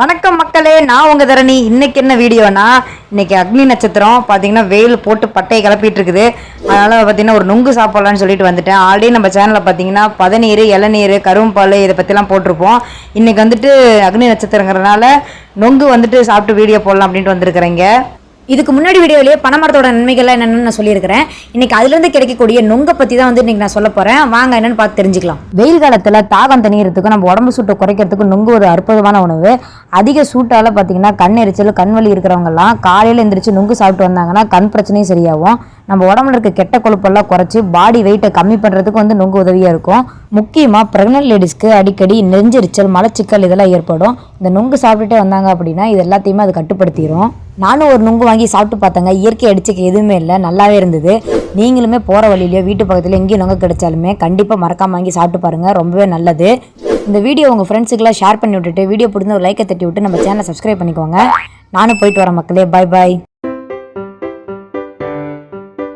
வணக்கம் மக்களே நான் உங்கள் தரணி. இன்னைக்கு என்ன வீடியோனா இன்னைக்கு அக்னி நட்சத்திரம் பார்த்தீங்கன்னா வெயில் போட்டு பட்டையை கிளப்பிட்டு இருக்குது அதனால் பார்த்தீங்கன்னா ஒரு நுங்கு சாப்பிட்லான்னு சொல்லிட்டு வந்துட்டேன். ஆல்ரெடி நம்ம சேனலில் பார்த்தீங்கன்னா பதநீர் இளநீர் கரும்பால் இதை பற்றிலாம் போட்டிருப்போம். இன்றைக்கி வந்துட்டு அக்னி நட்சத்திரங்கிறதுனால நொங்கு வந்துட்டு சாப்பிட்டு வீடியோ போடலாம் அப்படின்ட்டு வந்திருக்கிறேங்க இதுக்கு முன்னாடி வீடியோலேயே பனைமரத்தோட நன்மைகள்லாம் என்னென்னு நான் சொல்லியிருக்கிறேன். இன்னைக்கு அதுலேருந்து கிடைக்கக்கூடிய நொங்கை பற்றி தான் வந்து இன்னைக்கு நான் சொல்ல போகிறேன் வாங்க என்னென்னு பார்த்து தெரிஞ்சுக்கலாம். வெயில் காலத்தில் தாகம் தணிகிறதுக்கும் நம்ம உடம்பு சூட்டை குறைக்கிறதுக்கு நொங்கு ஒரு அற்புதமான உணவு. அதிக சூட்டால் பார்த்தீங்கன்னா கண் எரிச்சல் கண் வலி இருக்கிறவங்கலாம் காலையில் எந்திரிச்சு நுங்கு சாப்பிட்டு வந்தாங்கன்னா கண் பிரச்சனையும் சரியாகும். நம்ம உடம்புல இருக்க கெட்ட கொழுப்பெல்லாம் குறைச்சி பாடி வெயிட்டை கம்மி பண்ணுறதுக்கு வந்து நொங்கு உதவியாக இருக்கும். முக்கியமாக ப்ரெக்னென்ட் லேடிஸ்க்கு அடிக்கடி நெஞ்செரிச்சல் மலச்சிக்கல் இதெல்லாம் ஏற்படும். இந்த நொங்கு சாப்பிட்டுட்டே வந்தாங்க அப்படின்னா இது எல்லாத்தையுமே அது கட்டுப்படுத்திடும் நானும் ஒரு நுங்கு வாங்கி சாப்பிட்டு பார்த்தேங்க. இயற்கை அடிச்சுக்க எதுவுமே இல்லை. நல்லாவே இருந்தது. நீங்களுமே போகிற வழியிலையோ வீட்டு பக்கத்தில் எங்கேயும் நுங்கு கிடைச்சாலுமே கண்டிப்பாக மறக்காம வாங்கி சாப்பிட்டு பாருங்கள் ரொம்பவே நல்லது. இந்த வீடியோ உங்கள் ஃப்ரெண்ட்ஸுக்கெல்லாம் ஷேர் பண்ணி விட்டுட்டு வீடியோ பிடிந்த ஒரு லைக்கை தட்டி விட்டு நம்ம சேனலை சப்ஸ்கிரைப் பண்ணிக்கோங்க. நானும் போயிட்டு வரேன் மக்களே. பாய் பாய்